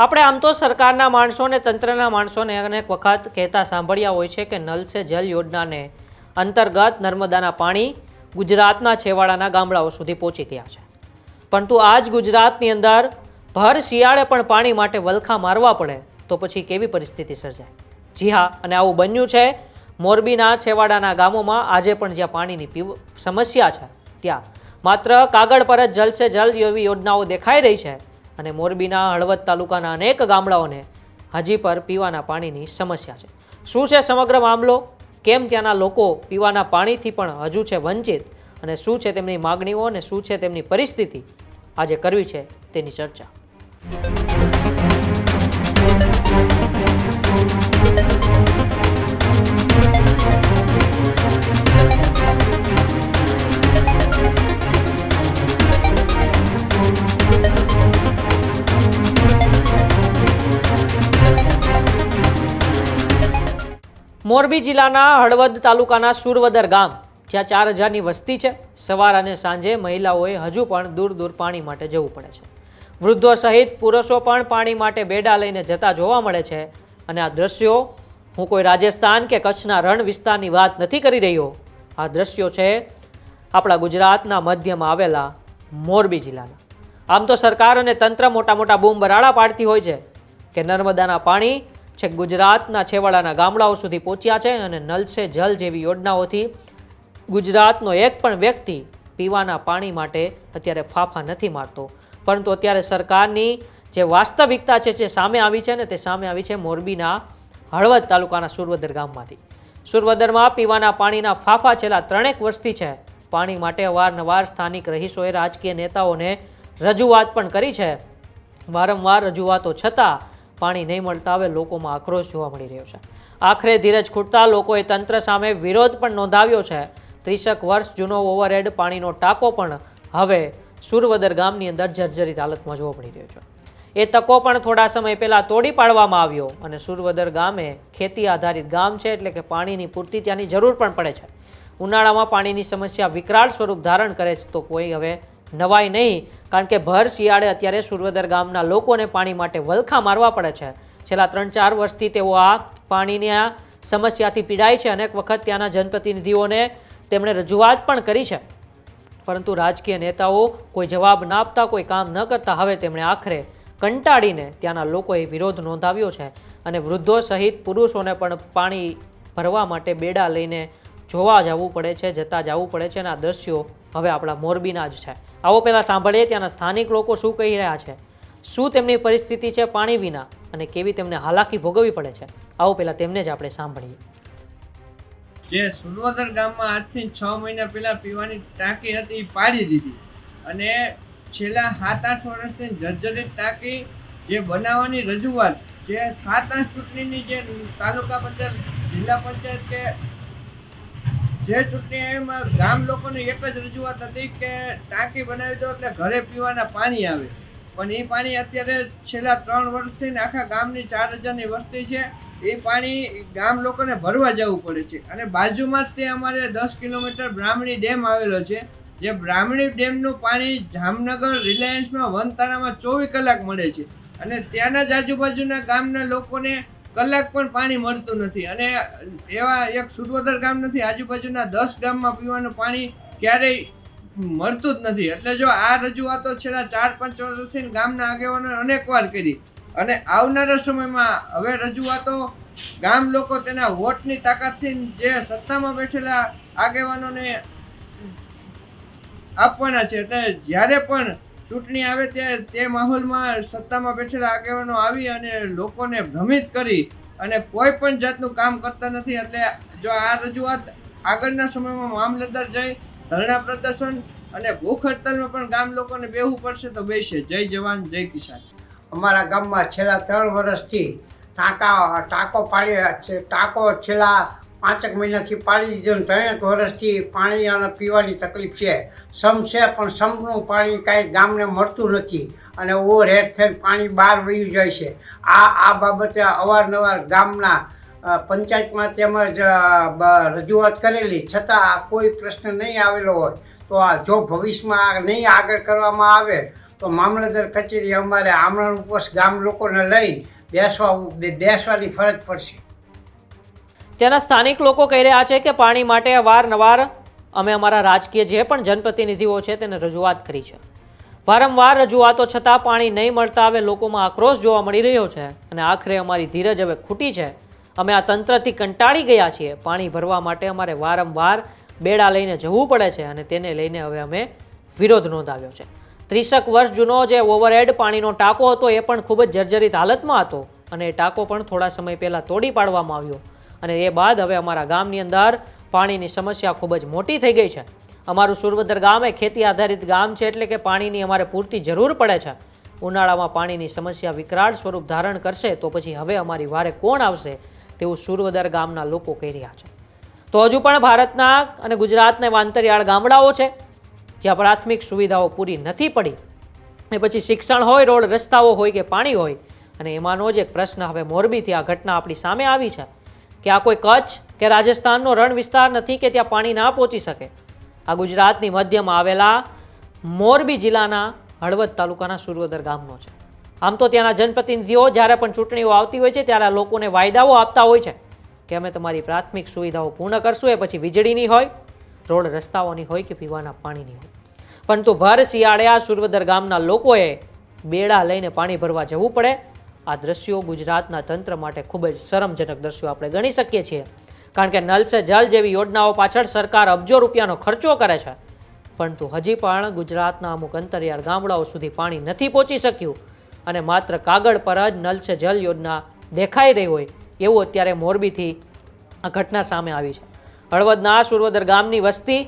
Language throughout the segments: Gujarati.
આપણે આમ તો સરકારના માણસોને, તંત્રના માણસોને અનેક વખત કહેતા સાંભળ્યા હોય છે કે નલ સે જલ યોજનાને અંતર્ગત નર્મદાના પાણી ગુજરાતના છેવાડાના ગામડાઓ સુધી પહોંચી ગયા છે. પરંતુ આજ ગુજરાતની અંદર ભર શિયાળે પણ પાણી માટે વલખા મારવા પડે તો પછી કેવી પરિસ્થિતિ સર્જાય? જી હા, અને આવું બન્યું છે. મોરબીના છેવાડાના ગામોમાં આજે પણ જ્યાં પાણીની પીવ સમસ્યા છે, ત્યાં માત્ર કાગળ પર જ જલ સે જલ યોજનાઓ દેખાઈ રહી છે અને મોરબીના હળવદ તાલુકાના અનેક ગામડાઓને હજી પર પીવાના પાણીની સમસ્યા છે. શું છે સમગ્ર મામલો? કેમ ત્યાંના લોકો પીવાના પાણીથી પણ હજુ છે વંચિત? અને શું છે તેમની માગણીઓ અને શું છે તેમની પરિસ્થિતિ? આજે કરવી છે તેની ચર્ચા. મોરબી જિલ્લાના હળવદ તાલુકાના સુરવદર ગામ, જ્યાં ચાર હજારની વસ્તી છે, સવાર અને સાંજે મહિલાઓએ હજુ પણ દૂર દૂર પાણી માટે જવું પડે છે. વૃદ્ધો સહિત પુરુષો પણ પાણી માટે બેડા લઈને જતા જોવા મળે છે અને આ દ્રશ્યો, હું કોઈ રાજસ્થાન કે કચ્છના રણ વિસ્તારની વાત નથી કરી રહ્યો, આ દ્રશ્યો છે આપણા ગુજરાતના મધ્યમાં આવેલા મોરબી જિલ્લાના. આમ તો સરકાર અને તંત્ર મોટા મોટા બૂમ બરાડા પાડતી હોય છે કે નર્મદાના પાણી છેક ગુજરાતના છેવાડાના ગામડાઓ સુધી પહોંચ્યા છે અને નલ સે જલ જેવી યોજનાઓથી ગુજરાતનો એક પણ વ્યક્તિ પીવાના પાણી માટે અત્યારે ફાફા નથી મારતો. પરંતુ અત્યારે સરકારની જે વાસ્તવિકતા છે, જે સામે આવી છે ને તે સામે આવી છે મોરબીના હળવદ તાલુકાના સુરવદર ગામમાંથી. સુરવદરમાં પીવાના પાણીના ફાફા છેલ્લા ત્રણેક વર્ષથી છે. પાણી માટે અવારનવાર સ્થાનિક રહીશોએ રાજકીય નેતાઓને રજૂઆત પણ કરી છે. વારંવાર રજૂઆતો છતાં પાણી નહીં મળતા હવે લોકોમાં આક્રોશ જોવા મળી રહ્યો છે. આખરે ધીરજ ખૂટતા લોકોએ તંત્ર સામે વિરોધ પણ નોંધાવ્યો છે. ત્રીસેક વર્ષ જૂનો ઓવરહેડ પાણીનો ટાંકો પણ હવે સુરવદર ગામની અંદર જર્જરિત હાલતમાં જોવા મળી રહ્યો છે. એ તકો પણ થોડા સમય પહેલાં તોડી પાડવામાં આવ્યો અને સુરવદર ગામે ખેતી આધારિત ગામ છે એટલે કે પાણીની પૂરતી ત્યાંની જરૂર પણ પડે છે. ઉનાળામાં પાણીની સમસ્યા વિકરાળ સ્વરૂપ ધારણ કરે છે તો કોઈ હવે નવાઈ નહીં, કારણ કે ભર શિયાળે અત્યારે સુરવદર ગામના લોકોને પાણી માટે વલખા મારવા પડે છે. છેલ્લા ત્રણ ચાર વર્ષથી તેઓ આ પાણીની સમસ્યાથી પીડાય છે. અનેક વખત ત્યાંના જનપ્રતિનિધિઓને તેમણે રજૂઆત પણ કરી છે. પરંતુ રાજકીય નેતાઓ કોઈ જવાબ ના આપતા, કોઈ કામ ન કરતા હવે તેમણે આખરે કંટાળીને ત્યાંના લોકોએ વિરોધ નોંધાવ્યો છે. અને વૃદ્ધો સહિત પુરુષોને પણ પાણી ભરવા માટે બેડા લઈને જોવા જવું પડે છે, જતા જવું પડે છે અને આ દ્રશ્યો હવે આપણા મોરબીના જ છે. આવો પહેલાં સાંભળીએ ત્યાંના સ્થાનિક લોકો શું કહી રહ્યા છે. શું તેમની પરિસ્થિતિ છે પાણી વિના અને કેવી તેમને હાલાકી ભોગવવી પડે છે? આવો પહેલાં તેમને જ આપણે સાંભળીએ. જે સુરવદર ગામમાં આજથી છ મહિના પહેલા પીવાની ટાંકી હતી એ પાડી દીધી. અને છેલ્લા સાત આઠ વર્ષથી જર્જરિત ટાંકી જે બનાવવાની રજૂઆત જે સાત આઠ ચૂંટણીની જે તાલુકા પંચાયત, જિલ્લા પંચાયત કે જે ચૂંટણી એમાં ગામ લોકોની એક જ રજૂઆત હતી કે ટાંકી બનાવી દો એટલે ઘરે પીવાના પાણી આવે. પણ એ પાણી અત્યારે છેલ્લા ત્રણ વર્ષથી આખા ગામની ચાર હજારની વસ્તી છે. એ પાણી ગામ લોકોને ભરવા જવું પડે છે. અને બાજુમાં જ તે અમારે દસ કિલોમીટર બ્રાહ્મણી ડેમ આવેલો છે. જે બ્રાહ્મણી ડેમનું પાણી જામનગર રિલાયન્સમાં વનતારામાં ચોવીસ કલાક મળે છે. અને ત્યાંના જ આજુબાજુના ગામના લોકોને કલાક પણ પાણી મળતું નથી. અને એવા એક સુરવદર ગામ નથી, આજુબાજુના દસ ગામમાં પીવાનું પાણી ક્યારેય મળતું જ નથી. એટલે જો આ રજૂઆતો છેલ્લા ચાર, પાંચ વર્ષથી ગામના આગેવાનો અનેકવાર કરી. અને આવનારા સમયમાં હવે રજૂઆતો ગામ લોકો તેના વોટની તાકાતથી જે સત્તામાં બેઠેલા આગેવાનોને આપવાના છે. એટલે જ્યારે પણ ચૂંટણી આવે ત્યારે તે માહોલમાં સત્તામાં બેઠેલા આગેવાનો આવી અને લોકોને ભ્રમિત કરી અને કોઈ પણ જાતનું કામ કરતા નથી. એટલે જો આ રજૂઆત આગળના સમયમાં મામલતદાર જઈ ધરણા પ્રદર્શન અને ભૂખ હડતાલમાં પણ ગામ લોકોને બેહવું પડશે તો બેસે. જય જવાન, જય કિસાન. અમારા ગામમાં છેલ્લા ત્રણ વર્ષથી ટાંકા, ટાંકો પાડી ટાંકો છેલ્લા પાંચેક મહિનાથી પાડી દીધો ત્રણેક વર્ષથી પાણી અને પીવાની તકલીફ છે. સમ છે, પણ સમનું પાણી કાંઈ ગામને મળતું નથી અને ઓવર હેડ થઈને પાણી બહાર વયું જાય છે. આ આ બાબતે અવારનવાર ગામના પંચાયતમાં તેમજ રજૂઆત કરેલી. છતાં આ કોઈ પ્રશ્ન નહીં આવેલો હોય તો આ જો ભવિષ્યમાં આ નહીં આગળ કરવામાં આવે તો મામલતદાર કચેરી અમારે આમરણ ઉપવાસ ગામ લોકોને લઈને બેસવા, બેસવાની ફરજ પડશે. ત્યાંના સ્થાનિક લોકો કહી રહ્યા છે કે પાણી માટે વારનવાર અમે અમારા રાજકીય જે પણ જનપ્રતિનિધિઓ છે તેને રજૂઆત કરી છે. વારંવાર રજૂઆતો છતાં પાણી નહીં મળતા હવે લોકોમાં આક્રોશ જોવા મળી રહ્યો છે અને આખરે અમારી ધીરજ હવે ખૂટી છે. અમે આ તંત્રથી કંટાળી ગયા છીએ. પાણી ભરવા માટે અમારે વારંવાર બેડા લઈને જવું પડે છે અને તેને લઈને હવે અમે વિરોધ નોંધાવ્યો છે. ત્રીસક વર્ષ જૂનો જે ઓવરહેડ પાણીનો ટાંકો હતો એ પણ ખૂબ જ જર્જરિત હાલતમાં હતો અને એ ટાંકો પણ થોડા સમય પહેલાં તોડી પાડવામાં આવ્યો. અને એ બાદ હવે અમારા ગામની અંદર પાણીની સમસ્યા ખૂબ જ મોટી થઈ ગઈ છે. અમારું સુરવદર ગામ એ ખેતી આધારિત ગામ છે એટલે કે પાણીની અમારે પૂરતી જરૂર પડે છે. ઉનાળામાં પાણીની સમસ્યા વિકરાળ સ્વરૂપ ધારણ કરશે તો પછી હવે અમારી વારે કોણ આવશે તેવું સુરવદર ગામના લોકો કહી રહ્યા છે. તો હજુ પણ ભારતના અને ગુજરાતના વાંતરિયાળ ગામડાઓ છે, જ્યાં પ્રાથમિક સુવિધાઓ પૂરી નથી પડી. એ પછી શિક્ષણ હોય, રોડ રસ્તાઓ હોય કે પાણી હોય, અને એમાંનો જ એક પ્રશ્ન હવે મોરબીથી આ ઘટના આપણી સામે આવી છે. કે આ કોઈ કચ્છ કે રાજસ્થાનનો રણ વિસ્તાર નથી કે ત્યાં પાણી ના પહોંચી શકે. આ ગુજરાતની મધ્યમાં આવેલા મોરબી જિલ્લાના હળવદ તાલુકાના સુરવદર ગામનો છે. આમ તો ત્યાંના જનપ્રતિનિધિઓ જ્યારે પણ ચૂંટણીઓ આવતી હોય છે ત્યારે લોકોને વાયદાઓ આપતા હોય છે કે અમે તમારી પ્રાથમિક સુવિધાઓ પૂર્ણ કરશું, એ પછી વીજળીની હોય, રોડ રસ્તાઓની હોય કે પીવાના પાણીની હોય. પરંતુ ભર શિયાળે આ સુરવદર ગામના લોકોએ બેડા લઈને પાણી ભરવા જવું પડે આ દ્રશ્યો ગુજરાતના તંત્ર માટે ખૂબ જ શરમજનક દ્રશ્યો આપણે ગણી શકીએ છીએ. કારણ કે નલ સે જલ જેવી યોજનાઓ પાછળ સરકાર અબજો રૂપિયાનો ખર્ચો કરે છે. પરંતુ હજી પણ ગુજરાતના અમુક અંતરિયાળ ગામડાઓ સુધી પાણી નથી પહોંચી શક્યું. અને માત્ર કાગળ પર જ નલ સે જલ યોજના દેખાઈ રહી હોય એવું અત્યારે મોરબીથી આ ઘટના સામે આવી છે. હળવદના સુરવદર ગામની વસ્તી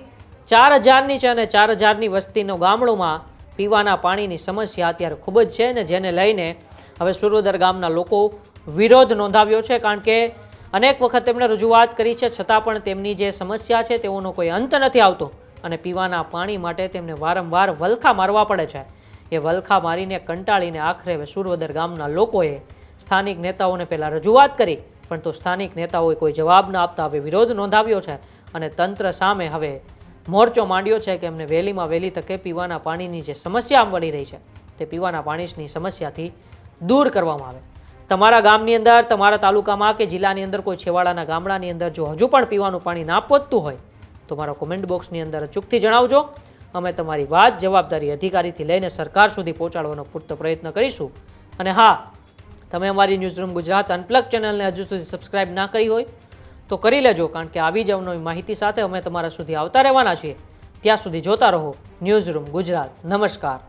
ચાર હજારની છે અને ચાર હજારની વસ્તીનો ગામડુંમાં પીવાના પાણીની સમસ્યા અત્યારે ખૂબ જ છે ને જેને લઈને હવે સુરવદર ગામના લોકો વિરોધ નોંધાવ્યો છે, કારણ કે અનેક વખત તેમણે રજૂઆત કરી છે, છતાં પણ તેમની જે સમસ્યા છે, તેઓનો કોઈ અંત નથી આવતો અને પીવાના પાણી માટે તેમને વારંવાર વલખા મારવા પડે છે. એ વલખા મારીને કંટાળીને આખરે હવે સુરવદર ગામના લોકોએ સ્થાનિક નેતાઓને પહેલાં રજૂઆત કરી, પણ તો સ્થાનિક નેતાઓએ કોઈ જવાબ ન આપતા હવે વિરોધ નોંધાવ્યો છે અને તંત્ર સામે હવે મોરચો માંડ્યો છે કે એમને વહેલીમાં વહેલી તકે પીવાના પાણીની જે સમસ્યા મળી રહી છે, તે પીવાના પાણીની સમસ્યાથી દૂર કરવામાં આવે. તમારા ગામની અંદર, તમારા તાલુકામાં કે જિલ્લાની અંદર, કોઈ છેવાડાના ગામડાની અંદર જો હજુ પણ પીવાનું પાણી ના પહોંચતું હોય, તો મારા કોમેન્ટ બોક્સની અંદર અચૂકથી જણાવજો. અમે તમારી વાત જવાબદારી અધિકારીથી લઈને સરકાર સુધી પહોંચાડવાનો પૂરતો પ્રયત્ન કરીશું. અને હા, તમે અમારી ન્યૂઝરૂમ ગુજરાત અનપ્લગ ચેનલને હજુ સુધી સબસ્ક્રાઇબ ના કરી હોય, તો કરી લેજો, કારણ કે આવી જ અવનવી માહિતી સાથે અમે તમારા સુધી આવતા રહેવાના છીએ. ત્યાં સુધી જોતા રહો ન્યૂઝરૂમ ગુજરાત. નમસ્કાર.